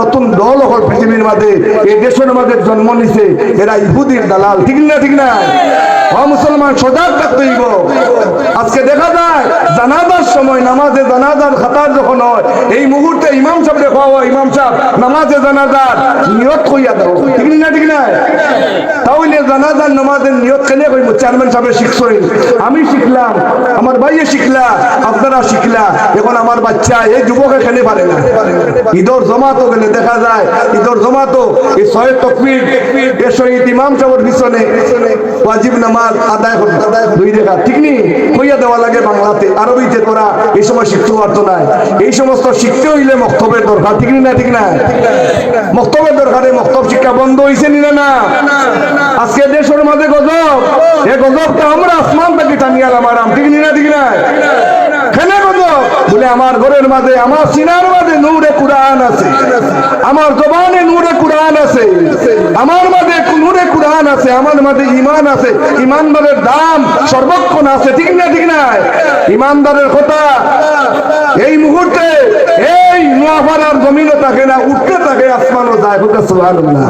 নতুন পৃথিবীর মাঝে, এই দেশের মাঝে জন্ম নিছে, এরা ইহুদির দালাল, ঠিক না ঠিক না? মুসলমান, সজাগ থাকতে হইব। আজকে দেখা যায়, জানাজার সময় নামাজে জানাজার খাতার যখন হয়, এই মুহূর্তে ইমাম সাহেব হয়, ইমাম সাহেব, নামাজে জানাজার নিয়ত কইয়া দাও। ঠিক না ঠিক না? তাহলে জানাজার নামাজের নিয়ত কেনে কইব চেয়ারম্যান সাহেব শিখছই। আমি শিখলাম, আমার ভাইয়ে শিখলা, আপনারা শিখলা। এখন আমার বাচ্চা, এই যুবকে এখানে পারে না? ঈদর জমাতো গেলে দেখা যায়, ঈদর জমাতো এই ছয় তকবীর এর সহিত ইমাম সাহেবের পিছনে। ওয়াজিব নামাজ আদায় করবে দুই রেখা। ঠিক নি? কইয়া দেওয়া লাগে বাংলাতে। আরবিতে তোরা এই সময় শিখতে পারতো না এই সমস্ত শিখতে হইলে মক্তবের দরকার। ঠিক নি ঠিক না? মক্তবের দরকারে মক্তব শিক্ষা বন্ধ হইছে নি না আজকে দেশের মাঝে গজব। এ গজবটা আমরা আসমান থেকে টানিয়ালাম আরাম ঠিক নি ঠিক না? বলে আমার ঘরের মাঝে, আমার সিনার মাঝে নূরে কুরআন আছে। আমার জবানে নূরে কুরআন আছে। আমার মাঝে নূরে কুরআন আছে, আমার মাঝে ইমান আছে। ইমানদারের দাম সর্বক্ষণ আছে, ঠিক না ঠিক না? ইমানদারের কথা এই মুহূর্তে এই নোয়াপাড়ার জমিনও থাকে না, উঠতে থাকে, আসমানও যায় হুকা সুবহানাল্লাহ।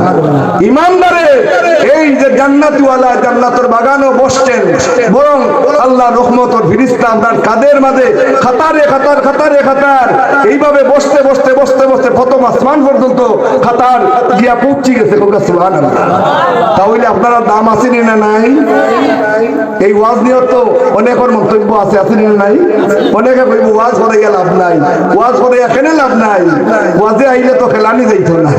ইমানদারে এই যে জান্নাতিওয়ালা জান্নাতের বাগানও বসছেন, বরং আল্লাহ রহমতর ফিরিস্তা আপনার কাদের মাঝে খাতারে খাতার খাতারে, খাতার এইভাবে বসতে বসতে বসতে বসতে প্রথম আসমান পর্যন্ত খাতার গিয়া পৌঁছে গেছে তাহলে আপনারা দাম আসেনি না নাই? এই ওয়াজ নিয়ে তো অনেকের মন্তব্য আছে আসেনি না নাই? অনেকে কইব, ওয়াজ করে লাভ নাই। ওয়াজ করে এখানে লাভ নাই? ওয়াজে আইলে তো খেলানি যাইতো না।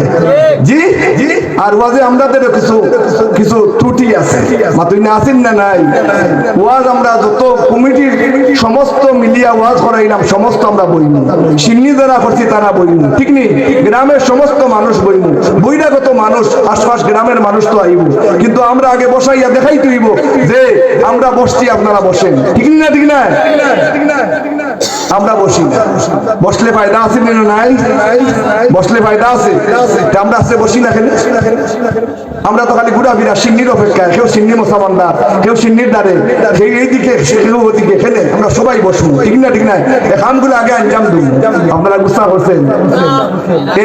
জি জি। আর ওয়াজে আমাদের কিছু কিছু ত্রুটি আছে। মাতুই না আসেন না নাই? ওয়াজ আমরা যত কমিটির সমস্ত মিলিয়া ওয়াজ করাইলাম, সমস্ত আমরা বইম। সিন্নি যারা করছি তারা বলি ঠিক নেই? গ্রামের সমস্ত মানুষ বইম। বহিরাগত মানুষ, আশপাশ গ্রামের মানুষ তো আইব। কিন্তু আমরা আগে বসাইয়া দেখাই তুইব যে আমরা বসছি, আপনারা বসেন। ঠিক না ঠিক না ঠিক না ঠিক না? আমরা বসি না। বসলে ফায়দা আছে না নাই? বসলে ফায়দা আছে? আমরা আছে, বসি না খেলে আমরা তো খালি ঘুরা ফিরা সিন্নির অপেক্ষায়। কেউ সিন্নি মশাবান্দার কেউ সিন্নির দ্বারে। কেউ এইদিকে কেউ ওদিকে খেলে আমরা সবাই ঠিক না ঠিক না? আগে আঞ্জাম আপনারা গুসা করছেন।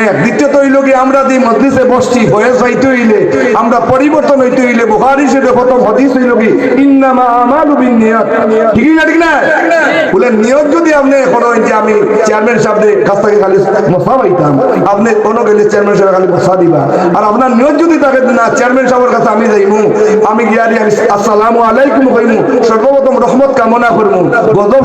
এক দ্বিতীয়ত হইল কি, আমরা যে মজলিসে বসছি বয়স হইতে হইলে, আমরা পরিবর্তন হইতে হইলে, বুখারি হিসেবে প্রথম হদিস হইল কি, ইন্নামা আমালু বিন্নিয়াত ঠিক না ঠিক না? বলে নিয়ত যদি আপনি আমি আলাইকুম সর্বপ্রথম রহমত কামনা গজব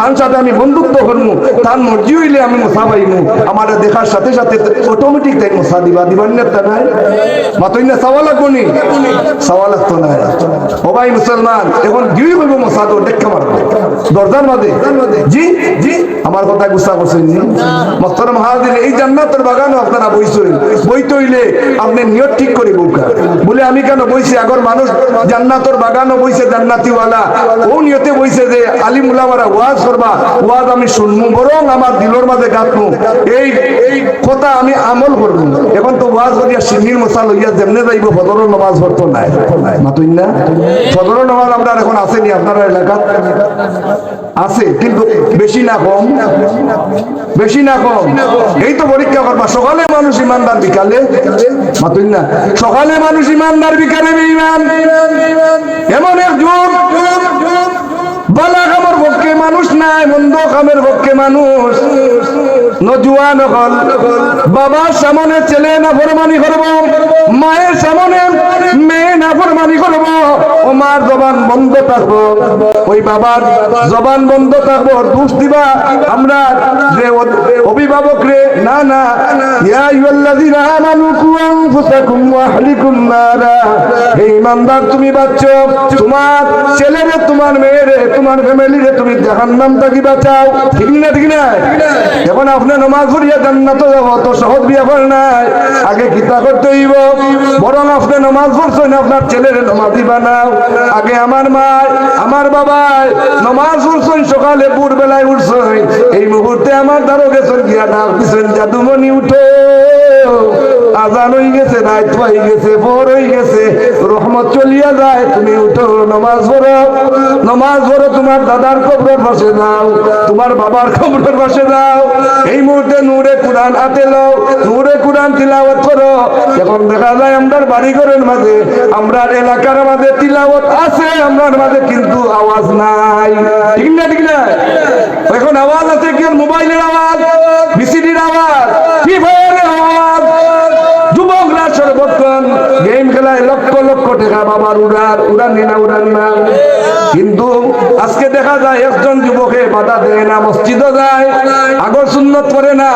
তার সাথে আমি বন্ধুত্ব করমু, তার মর্জি হইলে আমি মশা পাইমু। আমার দেখার সাথে সাথে অটোমেটিক তাই মশা দিবা। দিবার নাই? না চাওয়া লাগবো নি? লাগতো না ও ভাই মুসলমান, এখন গিয়ে মশা তো, দেখা দরজার মাঝে। জি জি। আমার কথা গুসা করছেন মস্তর মহাদিন এই জান্নাতের বাগানও আপনারা বইছেন। বই হইলে আপনি নিয়ত ঠিক করে বউকা বলে আমি কেন বইছি? আগর মানুষ জান্নাতর বাগানও বইছে জান্নাতিওয়ালা। ও নিয়তে বইছে যে আলিম উলামারা ওয়াজ করবা। ওয়াজ আমি শুনমু বরং আমার দিলর মাঝে গাঁথমু। এই এই কথা আমি আমল করব এখন তো ওয়াজ করিয়া সিন্নির মশা লইয়া যেমনে যাইব ফজরের নামাজ পড়তো নাই। মাতুই না? ফজরের নামাজ আমরা এখন আসেনি আপনার এলাকাত? আছে কিন্তু বেশি না কম? বেশি না কম? এই তো পরীক্ষা করবা। সকালে মানুষ ইমানদার বিকালে। না। সকালে মানুষ ইমানদার বিকালে এমন এক যুগ। বালা কামের পক্ষে মানুষ নাই, মন্দ কামের পক্ষে মানুষ। নজুয়ান হল। বাবার সামনে ছেলে না ফরমানি করব, মায়ের সামনে মেয়ে না ফরমানি করব, ও মার জবান বন্ধ থাকব। ওই বাবার জবান বন্ধ থাকব, দোষ দিবা আমরা যে অভিভাবক রে না না। ইয়া আমানু কু আনফুসাকুম ওয়া আহলিকুম নারা। হে ইমানদার, তুমি বাঁচো তোমার ছেলেরে, তোমার মেয়েরে, তোমার ফ্যামিলিরে তুমি জাহান্নাম থেকে বাঁচাও? ঠিক না ঠিক না? এখন আপনি নমাজ পড়িয়া জান্নাত যাব, তো সহজ ব্যাপার নাই। আগে গীতা করতে হইব। বরং আপনি নমাজ পড়ছেন, আপনার ছেলের দিবা বানাও। আগে আমার মা আমার বাবাই নমাজ পড়ছেন, সকালে ভোরবেলায় উঠছেন। এই মুহূর্তে আমার দ্বারো গেছেন গিয়া ডাক দিছেন, জাদুমণি, উঠো। আজান হয়ে গেছে, রাত হয়ে গেছে, ভোর হয়ে গেছে। রহমত চলিয়া যায়, তুমি উঠো, নমাজ পড়ো। নমাজ পড়ো, তোমার দাদার কবরের পাশে যাও, তোমার বাবার কবরের পাশে যাও। এই মুহূর্তে নূরে কুরআন হাতে লও নূরে কুরআন তিলাওয়াত করো। এখন দেখা যায় আমরার বাড়ি ঘরের মাঝে, আমরার এলাকার মাঝে তিলাওয়াত আছে, আমরার মাঝে কিন্তু আওয়াজ নাই। ঠিক না ঠিক না? এখন আওয়াজ আছে কি মোবাইলের আওয়াজ? টাকা বাবার উড়ান উড়ান না উড়ান না। কিন্তু আজকে দেখা যায় একজন যুবকে বাধা দেয় না, মসজিদও যায়, আগর সুন্নত করে না।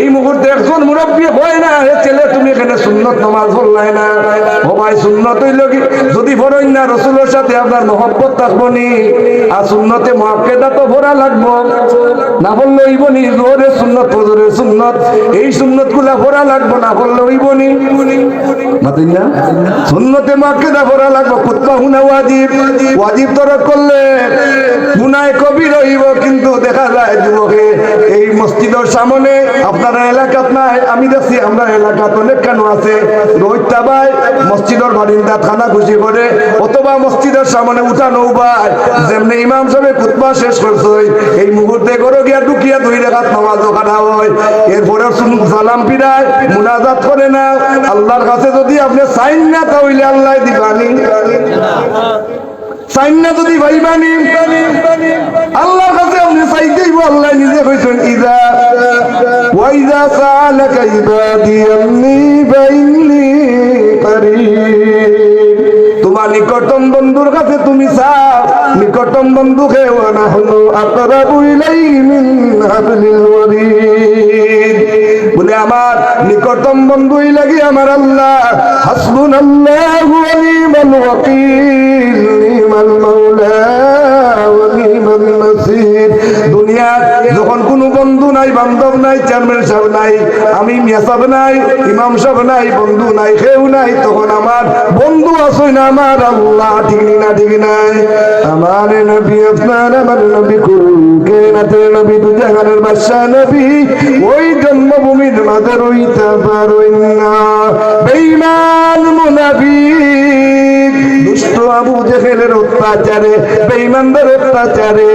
এই মুহূর্তে একজন মুরব্বী হয় না হে ছেলে, তুমি এখানে সুন্নত নামাজ পড়লাই না। ভাই, সুন্নত হইল কি? যদি পড়েন না, রসুলের সাথে আপনার মহব্বত থাকব নি? আর সুন্নতে মহাকেদা তো ভরা লাগবো। না বললে হইব নি, জোরে সুন্নত ফজরে সুন্নত। এই সুন্নতগুলা ভরা লাগবো, না বললে হইব নি? সুন্নতে মহাকেদা ভরা লাগবো কুত্তা হুনা ওয়াজিব। ওয়াজিব তরক করলে গুনায় কবি রইব কিন্তু দেখা যায় যুবকে, এই মসজিদের সামনে আপনারা এলাকাত নাই, আমি দেখছি আমরা এলাকাত অনেক কেন আছে। রোহিতা ভাই, মসজিদের বারিন্দা খানা খুশি করে, অথবা মসজিদের সামনে উঠানো উবায় যেমনি ইমাম সাহেব কুতবা শেষ করছে, এই মুহূর্তে গরো গিয়া ঢুকিয়া দুই রেখাত নামাজ খানা হয়। এরপরে সালাম পিরায় মুনাজাত করে না। আল্লাহর কাছে যদি আপনি সাইন না, তাহলে আল্লাহ দিবানি। সাইন না যদি ভাইবানি আল্লাহর কাছে আপনি চাইতেই আল্লাহ নিজে কইছেন, ইদা ওয়াইদা সালাকা ইবাদি আন্নি বাইনি করিম। তোমার নিকটম বন্ধুর কাছে তুমি চাও নিকটম বন্ধুকে ওয়ানা হলো আকরাবু ইলাইহি মিন হাবলিল ওয়ারিদ বলে আমার নিকটম বন্ধুই লাগি আমার আল্লাহ। হাসবুন আল্লাহু নি'মাল ওয়াকিল, নি'মাল মাওলা ওয়া নিমাল নাসির দুনিয়া যখন নাই, বান্ধব নাই, চেয়ারম্যান সাহেব নাই, আমি মিয়া সাহেব নাই, ইমাম সাহেব নাই, বন্ধু নাই, কেউ নাই, তখন আমার বন্ধু আসই না আমার আল্লাহ ঠিক না ঠিক নাই। আমার নবী, আপনার, আমার নবী কুল কেনাতের নবী দু জাহানের বাদশাহ নবী, ওই জন্মভূমির মাঝে রইতে পারই না। বেঈমান মুনাফিক, দুষ্ট আবু জেহেলের অত্যাচারে, বেঈমানদের অত্যাচারে।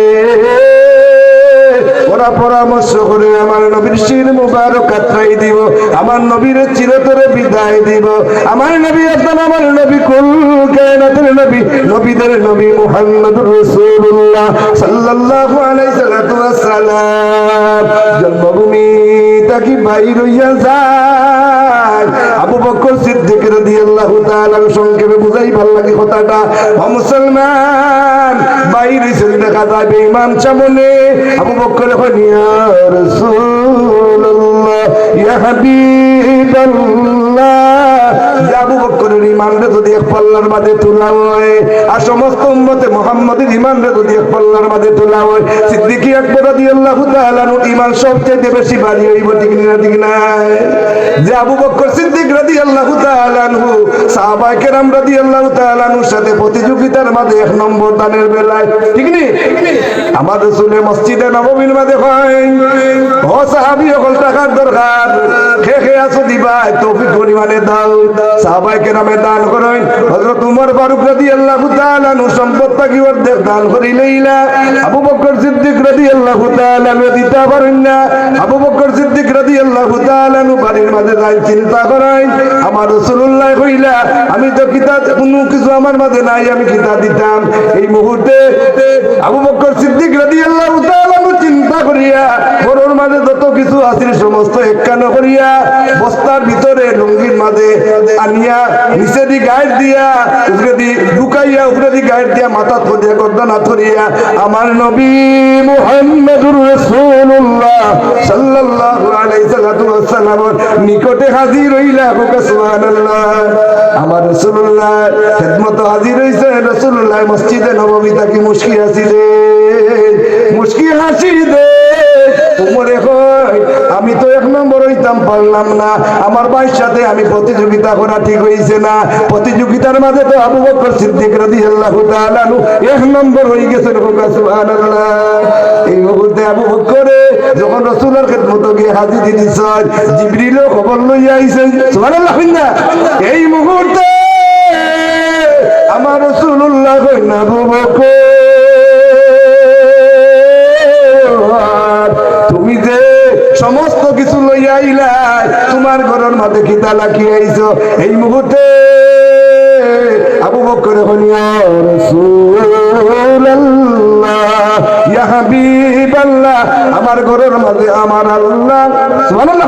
পরামর্শ করে আমার নবীর শির মুবারক কাতরাই দিব, আমার নবীর চিরতরে বিদায় দিব। আমার নবী আপনার আমার নবী, কুল কায়নাতের নবী, নবীদের নবী মুহাম্মদুর রাসূলুল্লাহ সাল্লাল্লাহু আলাইহি ওয়াসসালাম জন্মভূমি তাকি ভাই হইয়া যায়। আবু বকর সিদ্দিক রাদিয়াল্লাহু তাআলা সংক্ষেপে বুঝাই, ভালো লাগে কথাটা। মুসলমান, বাইরে দেখা যায়, বেঈমান সামনে আবু বকর এখন ইয়া রাসূলুল্লাহ ইয়া ইমানরে যদি এক মাঝে তোলা হয়, আর সমস্ত উম্মতে মুহাম্মাদের ইমানরে যদি এক মাঝে তোলা হয় আকবর ইমান সবচেয়ে বেশি হইব, ঠিক না ঠিক না? যে আবু বকর সিদ্দিক তাআলা কেরাম তাআলা সাথে প্রতিযোগিতার মাঝে এক নম্বর দানের বেলায়, ঠিক নি? আমার রাসূলের মসজিদে নববীর মাঝে হয়। ও সাহাবী, সকল টাকার দরকার। খে খে আসো দিবা, তৌফিক পরিমাণে দাও। সাহাবায়ে কেরামে দান করেন। হযরত উমর ফারুক রাদিয়াল্লাহু তাআলা আনহু সম্পদ থাকি অর্ধেক দান করিলেইলা। আবু বকর সিদ্দিক রাদিয়াল্লাহু তাআলা আনহু দিতে পারেন না। আবু বকর সিদ্দিক রাদিয়াল্লাহু তাআলা আনহু বাড়ির মাঝে যাই চিন্তা করেন, আমার রাসূলুল্লাহ কইলা আমি তো কিতাব কোনো কিছু আমার মাঝে নাই, আমি কিতাব দিতাম। এই মুহূর্তে আবু বকর সিদ্দিক রাদিয়াল্লাহু তাআলা আনহু চিন্তা করিয়া, ঘরের মাঝে যত কিছু আছিল সমস্ত একখানো করিয়া, বস্তার ভিতরে লুঙ্গির মাঝে আনিয়া নিচে দি গাইড দিয়া উপরে দি ঢুকাইয়া উপরে দি গাইড দিয়া মাথা থরিয়া গর্দনা থরিয়া আমার নবী মুহাম্মদুর রাসূলুল্লাহ সাল্লাল্লাহু আলাইহি ওয়াসাল্লাম নিকটে হাজির হইলা হুকা, সুবহানাল্লাহ। আমার রাসূলুল্লাহ খেদমত হাজির হইছে, রাসূলুল্লাহ মসজিদে নববী তাকি মুশকি হাসিলে মুশকি হাসি দে উমরে কই আমি তো এক নম্বর হইতাম, পারলাম না। আমার ভাইয়ের সাথে আমি প্রতিযোগিতা করা ঠিক হইছে না। প্রতিযোগিতার মাঝে তো আবু বকর সিদ্দিক রাদিয়াল্লাহু তাআলা এক নম্বর হয়ে গেছেন সুবহানাল্লাহ। এই মুহূর্তে আবু বকরে যখন রাসূলের খেদমত গিয়ে হাজির দিছ জিবরিলও খবর লইয়া আইছেন, সুবহানাল্লাহ না? এই মুহূর্তে আমার রাসূলুল্লাহ কইন আবু বকর। সমস্ত কিছু লইয়া ইলাই তোমার ঘরের মাঝে খিতা লাখি আইছ। এই মুহূর্তে আবু বকর হনিয়া রাসূলুল্লাহ, ইয়া হাবিবাল্লাহ, আমার ঘরের মাঝে আমার আল্লাহ। সুবহানাল্লাহ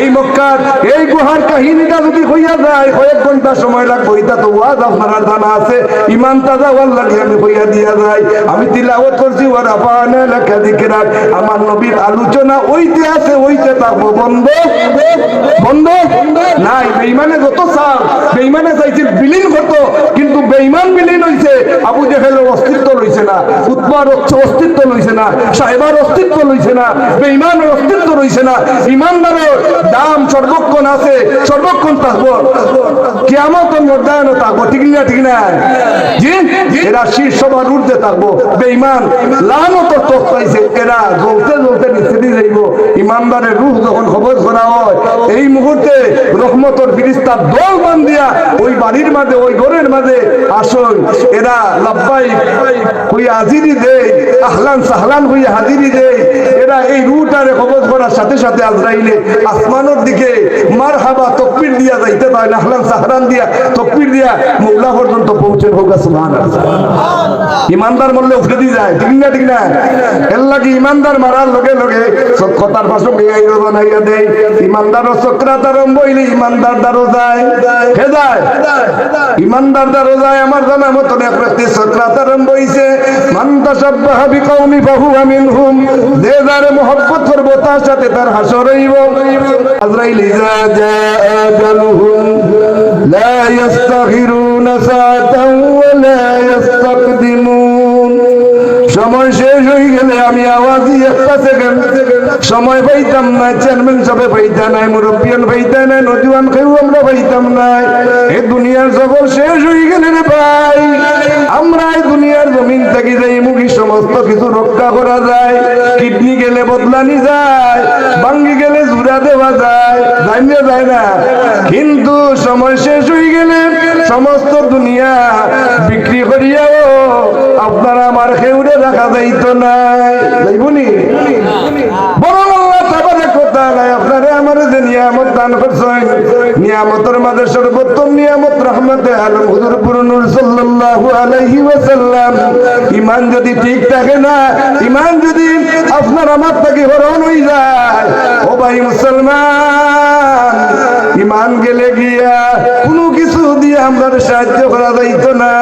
এই মক্কার, এই গুহার কাহিনীটা যদি হইয়া যায়, কয়েক ঘণ্টা সময় লাগবে, এটা তো ওয়াজ জানা আছে। ইমান তাজা লাগে আমি হইয়া দিয়া যাই। আমি তিলাওয়াত করছি ওয়া রাফানা লাকা আমার নবীর আলোচনা ওইতে আছে, ওইতে থাকব। বন্ধ বন্ধ নাই, বেঈমানে যত চাও বেঈমানে চাইছে বিলীন কিন্তু বেঈমান বিলীন হইছে, আবু জেহেলের অস্তিত্ব না অস্তিত্ব না, সাহেবার অস্তিত্ব না, বেঈমানের অস্তিত্ব না, ইমানদারের দাম সর্বক্ষণ আছে, সর্বক্ষণ মর্দায়নও থাকব ঠিক না ঠিক না? জি? এরা উঠতে থাকব বেঈমান লানও তো এরা জ্বলতে জ্বলতে নিচে দিয়ে যাইব, ইমানদারের যখন খবর করা হয়। এই মুহূর্তে রহমতর ফিরিস্তার দল বান্ধিয়া ওই বাড়ির মাঝে, ওই ঘরের মাঝে আসল। এরা লাব্বাই হইয়া হাজিরি দেয় আহলান সাহলান হইয়া হাজিরি দেয় এরা এই রুটারে খবর করার সাথে সাথে আজরাইলে আসমানের দিকে মার হাবা তকবির দিয়া যাইতে পারে, আহলান সাহলান দিয়া তকবির দিয়া মৌলা পর্যন্ত পৌঁছে হোক সুবহান ইমানদার মরলে উঠে দিয়ে যায়, ঠিক না ঠিক না? এর লাগে ইমানদার মারার লগে লগে সব কথার পাশে বেআই দেয়। ইমানদার চক্রাত আরম্ভ হইলে ইমানদার দ্বারও যায়। হে যায়? ইমানদার দ্বারও যায়। আমার জানা মতন এক ব্যক্তি চক্রাত আরম্ভ হইছে মান তাসাব্বাহা বিকৌমি ফাহুয়া মিনহুম। যে যারে মোহব্বত করব, তার সাথে তার হাসর হইব। আজরাইল, ইজা আজালুহুম লা ইস্তাখিরুনা সাআতান ওয়া লা ইস্তাকদিমুন। সময় শেষ হয়ে গেলে আমি আওয়াজই একটা সেকেন্ড সময় পাইতাম না চেয়ারম্যান সবে পাইতা নাই, মুরব্বিয়ান পাইতা নাই নদীওয়ান কেউ আমরা পাইতাম নাই। এই দুনিয়ার জগৎ শেষ হয়ে গেলে রে ভাই। আমরা এই দুনিয়ার জমিন থেকে যাই মুখী সমস্ত কিছু রক্ষা করা যায়, কিডনি গেলে বদলানি যায় ভাঙ্গি গেলে জুড়া দেওয়া যায়, জানিয়ে যায় না। কিন্তু সময় শেষ হয়ে গেলে সমস্ত দুনিয়া বিক্রি করিয়াও আপনারা আমার খেউরে রাখা যাইতো না? যাইবনি বরং আল্লাহ তাবারে কথা নাই, আপনারে আমার যে নিয়ামত দান নিয়ামত ইমান যদি ঠিক থাকে না ইমান যদি আপনার আমার থেকে হরণ হয়ে যায়, ও ভাই মুসলমান ইমান গেলে গিয়া কোনো কিছু দিয়ে আমরা সাহায্য করা যাইতো না।